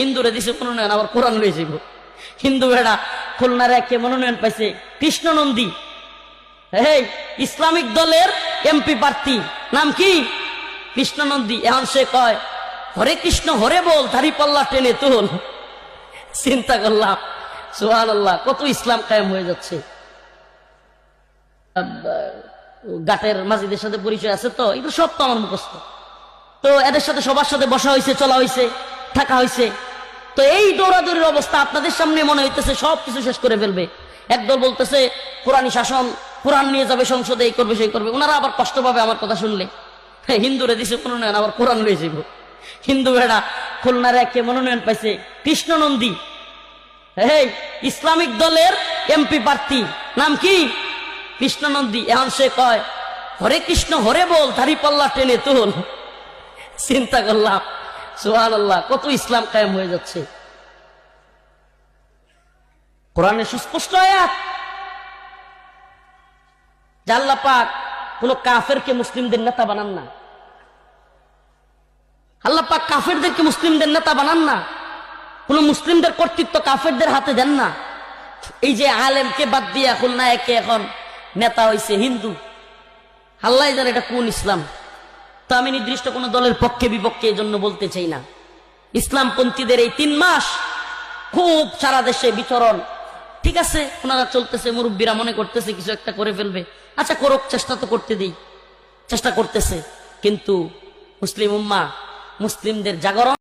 হিন্দুরে দিছে মনোনয়ন আবার কোরআন লয়ে যাব হিন্দু বেড়া, খুলনার একে মনোনয়ন পাইছে কৃষ্ণ নন্দী এই, ইসলামিক দলের এমপি প্রার্থী। নাম কি? কৃষ্ণ নন্দী এখন সে কয়, হরে কৃষ্ণ, হরে বল তারি পাল্লা টেনে তুল। চিন্তা করলাম সুহান আল্লাহ কত ইসলাম কায়েম হয়ে যাচ্ছে। গাটের মাঝিদের সাথে পরিচয় আছে তো, এগুলো সব তো আমার মুখস্থ। তো এদের সাথে সবার সাথে বসা হয়েছে চলা হয়েছে থাকা হয়েছে। তো এই দৌড়াদৌড়ির অবস্থা আপনাদের সামনে মনে হইতেছে সব কিছু শেষ করে ফেলবে। একদল বলতেছে কোরআনী শাসন, কোরআন নিয়ে যাবে সংসদে, এই করবে, সেই করবে। ওনারা আবার কষ্ট পাবে আমার কথা শুনলে। হিন্দুরে দিছে মনোনয়ন, আবার কোরআন লয়ে যাব হিন্দু বেড়া, খুলনার একে মনোনয়ন পাইছে কৃষ্ণ নন্দী এই, ইসলামিক দলের এমপি প্রার্থী। নাম কি? কৃষ্ণ নন্দী এখন সে কয়, হরে কৃষ্ণ, হরে বল দাড়ি পাল্লা টেনে তুল। চিন্তা করলাম। সুহান আল্লাহ কত ইসলাম কায়েম হয়ে যাচ্ছে। কোরআনের সুস্পষ্ট আয়াত। জাল্লা পাক কোন কাফেরকে মুসলিমদের নেতা বানান না। আল্লাহ পাক কাফেরদেরকে মুসলিমদের নেতা বানান না। কোন মুসলিমদের কর্তৃত্ব কাফেরদের হাতে দেন না। এই যে আলেমকে বাদ দিয়ে এখন না একে এখন নেতা হয়েছে হিন্দু। আল্লাহ জানে এটা কোন ইসলাম। তো আমি নির্দিষ্ট কোন দলের পক্ষে বিপক্ষে জন্য বলতে চাই না। ইসলামপন্থীদের এই তিন মাস খুব সারা দেশে বিচরণ। ঠিক আছে, ওনারা চলতেছে, মুরব্বীরা মনে করতেছে কিছু একটা করে ফেলবে। আচ্ছা করুক, চেষ্টা তো করতে দিই। চেষ্টা করতেছে। কিন্তু মুসলিম উম্মা, মুসলিমদের জাগরণ